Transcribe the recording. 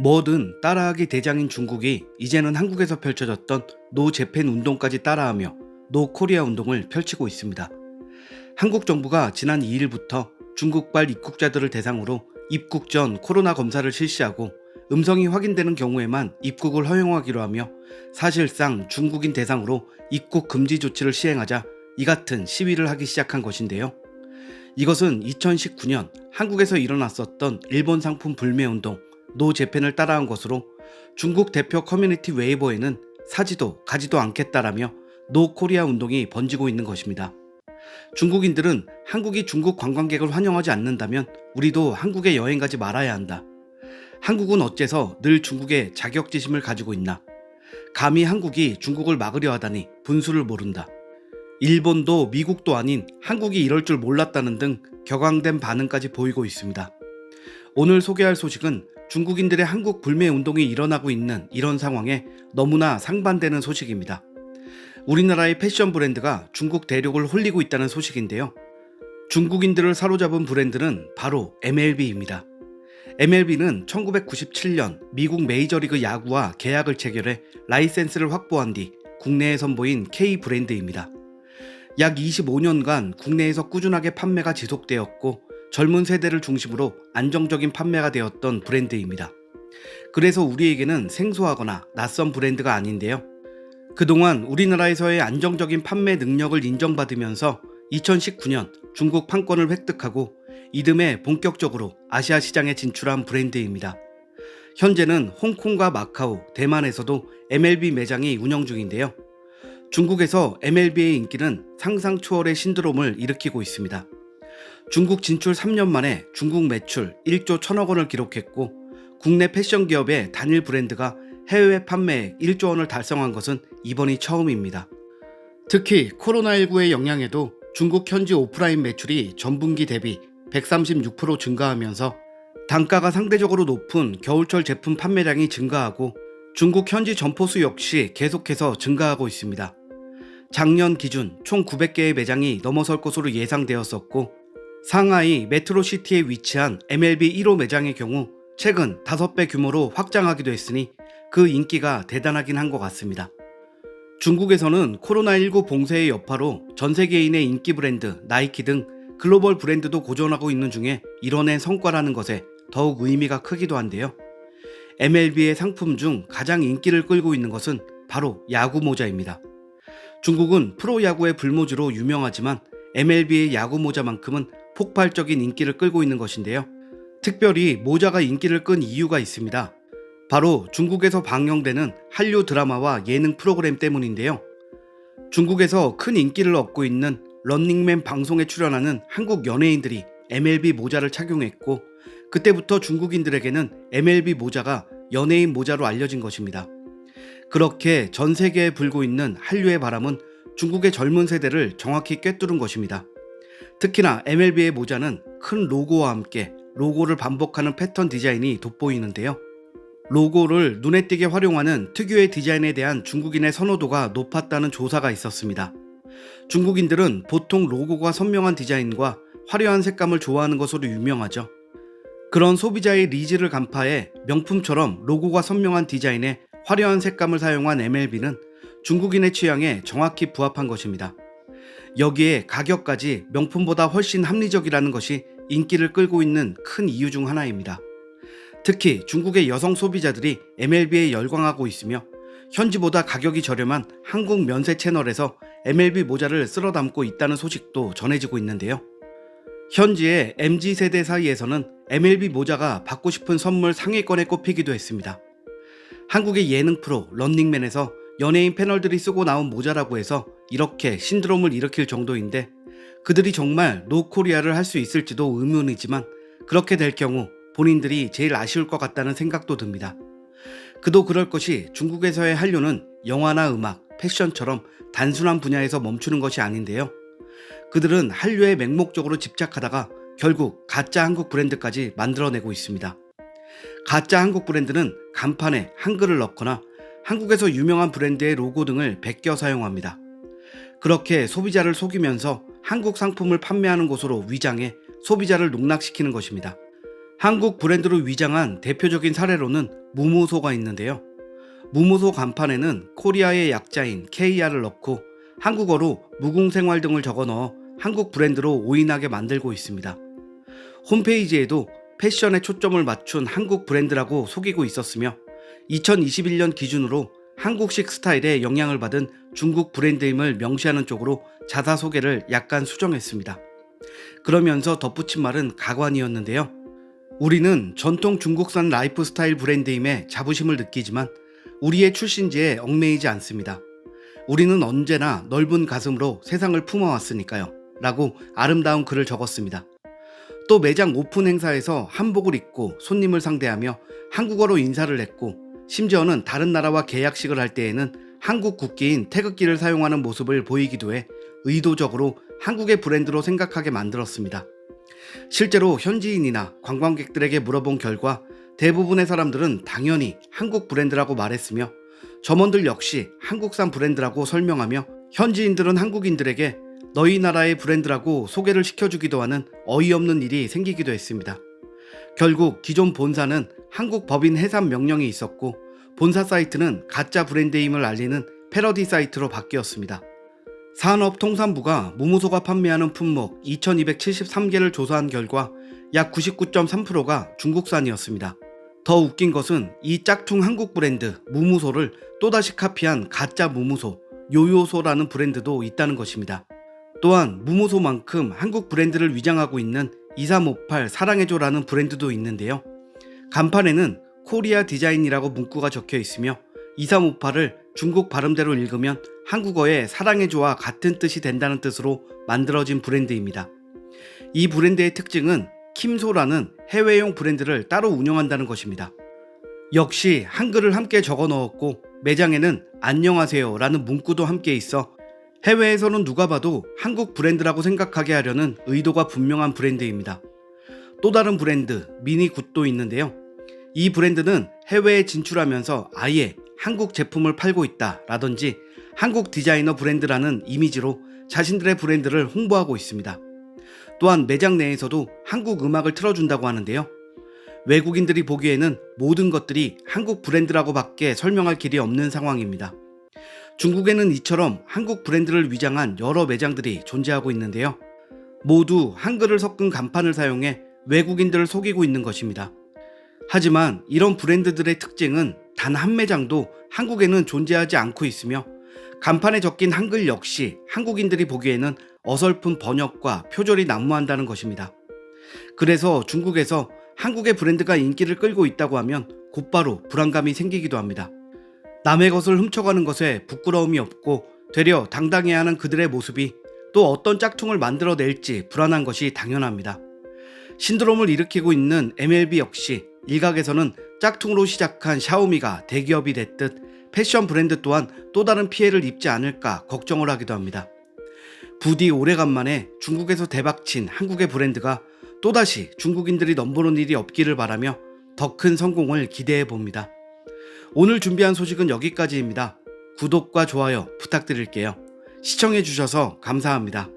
뭐든 따라하기 대장인 중국이 이제는 한국에서 펼쳐졌던 노 재팬 운동까지 따라하며 노 코리아 운동을 펼치고 있습니다. 한국 정부가 지난 2일부터 중국발 입국자들을 대상으로 입국 전 코로나 검사를 실시하고 음성이 확인되는 경우에만 입국을 허용하기로 하며 사실상 중국인 대상으로 입국 금지 조치를 시행하자 이 같은 시위를 하기 시작한 것인데요. 이것은 2019년 한국에서 일어났었던 일본 상품 불매 운동 노 재팬을 따라한 것으로 중국 대표 커뮤니티 웨이버에는 사지도 가지도 않겠다라며 노 코리아 운동이 번지고 있는 것입니다. 중국인들은 한국이 중국 관광객을 환영하지 않는다면 우리도 한국에 여행 가지 말아야 한다. 한국은 어째서 늘 중국에 자격지심을 가지고 있나? 감히 한국이 중국을 막으려 하다니 분수를 모른다. 일본도 미국도 아닌 한국이 이럴 줄 몰랐다는 등 격앙된 반응까지 보이고 있습니다. 오늘 소개할 소식은 중국인들의 한국 불매 운동이 일어나고 있는 이런 상황에 너무나 상반되는 소식입니다. 우리나라의 패션 브랜드가 중국 대륙을 홀리고 있다는 소식인데요. 중국인들을 사로잡은 브랜드는 바로 MLB입니다. MLB는 1997년 미국 메이저리그 야구와 계약을 체결해 라이센스를 확보한 뒤 국내에 선보인 K 브랜드입니다. 약 25년간 국내에서 꾸준하게 판매가 지속되었고 젊은 세대를 중심으로 안정적인 판매가 되었던 브랜드입니다. 그래서 우리에게는 생소하거나 낯선 브랜드가 아닌데요. 그동안 우리나라에서의 안정적인 판매 능력을 인정받으면서 2019년 중국 판권을 획득하고 이듬해 본격적으로 아시아 시장에 진출한 브랜드입니다. 현재는 홍콩과 마카오, 대만에서도 MLB 매장이 운영 중인데요. 중국에서 MLB의 인기는 상상 초월의 신드롬을 일으키고 있습니다. 중국 진출 3년 만에 중국 매출 1조 1천억 원을 기록했고 국내 패션 기업의 단일 브랜드가 해외 판매액 1조 원을 달성한 것은 이번이 처음입니다. 특히 코로나19의 영향에도 중국 현지 오프라인 매출이 전분기 대비 136% 증가하면서 단가가 상대적으로 높은 겨울철 제품 판매량이 증가하고 중국 현지 점포 수 역시 계속해서 증가하고 있습니다. 작년 기준 총 900개의 매장이 넘어설 것으로 예상되었었고 상하이 메트로시티에 위치한 MLB 1호 매장의 경우 최근 5배 규모로 확장하기도 했으니 그 인기가 대단하긴 한 것 같습니다. 중국에서는 코로나19 봉쇄의 여파로 전 세계인의 인기 브랜드 나이키 등 글로벌 브랜드도 고전하고 있는 중에 이뤄낸 성과라는 것에 더욱 의미가 크기도 한데요. MLB의 상품 중 가장 인기를 끌고 있는 것은 바로 야구 모자입니다. 중국은 프로야구의 불모지로 유명하지만 MLB의 야구 모자만큼은 폭발적인 인기를 끌고 있는 것인데요. 특별히 모자가 인기를 끈 이유가 있습니다. 바로 중국에서 방영되는 한류 드라마와 예능 프로그램 때문인데요. 중국에서 큰 인기를 얻고 있는 런닝맨 방송에 출연하는 한국 연예인들이 MLB 모자를 착용했고 그때부터 중국인들에게는 MLB 모자가 연예인 모자로 알려진 것입니다. 그렇게 전 세계에 불고 있는 한류의 바람은 중국의 젊은 세대를 정확히 꿰뚫은 것입니다. 특히나 MLB의 모자는 큰 로고와 함께 로고를 반복하는 패턴 디자인이 돋보이는데요. 로고를 눈에 띄게 활용하는 특유의 디자인에 대한 중국인의 선호도가 높았다는 조사가 있었습니다. 중국인들은 보통 로고가 선명한 디자인과 화려한 색감을 좋아하는 것으로 유명하죠. 그런 소비자의 니즈를 간파해 명품처럼 로고가 선명한 디자인에 화려한 색감을 사용한 MLB는 중국인의 취향에 정확히 부합한 것입니다. 여기에 가격까지 명품보다 훨씬 합리적이라는 것이 인기를 끌고 있는 큰 이유 중 하나입니다. 특히 중국의 여성 소비자들이 MLB에 열광하고 있으며 현지보다 가격이 저렴한 한국 면세 채널에서 MLB 모자를 쓸어 담고 있다는 소식도 전해지고 있는데요. 현지의 MZ 세대 사이에서는 MLB 모자가 받고 싶은 선물 상위권에 꼽히기도 했습니다. 한국의 예능 프로 런닝맨에서 연예인 패널들이 쓰고 나온 모자라고 해서 이렇게 신드롬을 일으킬 정도인데 그들이 정말 노코리아를 할 수 있을지도 의문이지만 그렇게 될 경우 본인들이 제일 아쉬울 것 같다는 생각도 듭니다. 그도 그럴 것이 중국에서의 한류는 영화나 음악, 패션처럼 단순한 분야에서 멈추는 것이 아닌데요. 그들은 한류에 맹목적으로 집착하다가 결국 가짜 한국 브랜드까지 만들어내고 있습니다. 가짜 한국 브랜드는 간판에 한글을 넣거나 한국에서 유명한 브랜드의 로고 등을 베껴 사용합니다. 그렇게 소비자를 속이면서 한국 상품을 판매하는 곳으로 위장해 소비자를 농락시키는 것입니다. 한국 브랜드로 위장한 대표적인 사례로는 무모소가 있는데요. 무모소 간판에는 코리아의 약자인 KR을 넣고 한국어로 무궁생활 등을 적어 넣어 한국 브랜드로 오인하게 만들고 있습니다. 홈페이지에도 패션에 초점을 맞춘 한국 브랜드라고 속이고 있었으며 2021년 기준으로 한국식 스타일에 영향을 받은 중국 브랜드임을 명시하는 쪽으로 자사 소개를 약간 수정했습니다. 그러면서 덧붙인 말은 가관이었는데요. 우리는 전통 중국산 라이프 스타일 브랜드임에 자부심을 느끼지만 우리의 출신지에 얽매이지 않습니다. 우리는 언제나 넓은 가슴으로 세상을 품어왔으니까요. 라고 아름다운 글을 적었습니다. 또 매장 오픈 행사에서 한복을 입고 손님을 상대하며 한국어로 인사를 했고 심지어는 다른 나라와 계약식을 할 때에는 한국 국기인 태극기를 사용하는 모습을 보이기도 해 의도적으로 한국의 브랜드로 생각하게 만들었습니다. 실제로 현지인이나 관광객들에게 물어본 결과 대부분의 사람들은 당연히 한국 브랜드라고 말했으며 점원들 역시 한국산 브랜드라고 설명하며 현지인들은 한국인들에게 너희 나라의 브랜드라고 소개를 시켜주기도 하는 어이없는 일이 생기기도 했습니다. 결국 기존 본사는 한국 법인 해산 명령이 있었고 본사 사이트는 가짜 브랜드임을 알리는 패러디 사이트로 바뀌었습니다. 산업통상부가 무무소가 판매하는 품목 2273개를 조사한 결과 약 99.3%가 중국산이었습니다. 더 웃긴 것은 이 짝퉁 한국 브랜드 무무소를 또다시 카피한 가짜 무무소 요요소라는 브랜드도 있다는 것입니다. 또한 무무소만큼 한국 브랜드를 위장하고 있는 2358 사랑해줘라는 브랜드도 있는데요. 간판에는 코리아 디자인이라고 문구가 적혀 있으며 2358을 중국 발음대로 읽으면 한국어의 사랑해줘와 같은 뜻이 된다는 뜻으로 만들어진 브랜드입니다. 이 브랜드의 특징은 킴소라는 해외용 브랜드를 따로 운영한다는 것입니다. 역시 한글을 함께 적어 넣었고 매장에는 안녕하세요 라는 문구도 함께 있어 해외에서는 누가 봐도 한국 브랜드라고 생각하게 하려는 의도가 분명한 브랜드입니다. 또 다른 브랜드 미니 굿도 있는데요. 이 브랜드는 해외에 진출하면서 아예 한국 제품을 팔고 있다 라든지 한국 디자이너 브랜드라는 이미지로 자신들의 브랜드를 홍보하고 있습니다. 또한 매장 내에서도 한국 음악을 틀어준다고 하는데요. 외국인들이 보기에는 모든 것들이 한국 브랜드라고 밖에 설명할 길이 없는 상황입니다. 중국에는 이처럼 한국 브랜드를 위장한 여러 매장들이 존재하고 있는데요. 모두 한글을 섞은 간판을 사용해 외국인들을 속이고 있는 것입니다. 하지만 이런 브랜드들의 특징은 단 한 매장도 한국에는 존재하지 않고 있으며 간판에 적힌 한글 역시 한국인들이 보기에는 어설픈 번역과 표절이 난무한다는 것입니다. 그래서 중국에서 한국의 브랜드가 인기를 끌고 있다고 하면 곧바로 불안감이 생기기도 합니다. 남의 것을 훔쳐가는 것에 부끄러움이 없고 되려 당당해야 하는 그들의 모습이 또 어떤 짝퉁을 만들어낼지 불안한 것이 당연합니다. 신드롬을 일으키고 있는 MLB 역시 일각에서는 짝퉁으로 시작한 샤오미가 대기업이 됐듯 패션 브랜드 또한 또 다른 피해를 입지 않을까 걱정을 하기도 합니다. 부디 오래간만에 중국에서 대박친 한국의 브랜드가 또다시 중국인들이 넘보는 일이 없기를 바라며 더 큰 성공을 기대해 봅니다. 오늘 준비한 소식은 여기까지입니다. 구독과 좋아요 부탁드릴게요. 시청해 주셔서 감사합니다.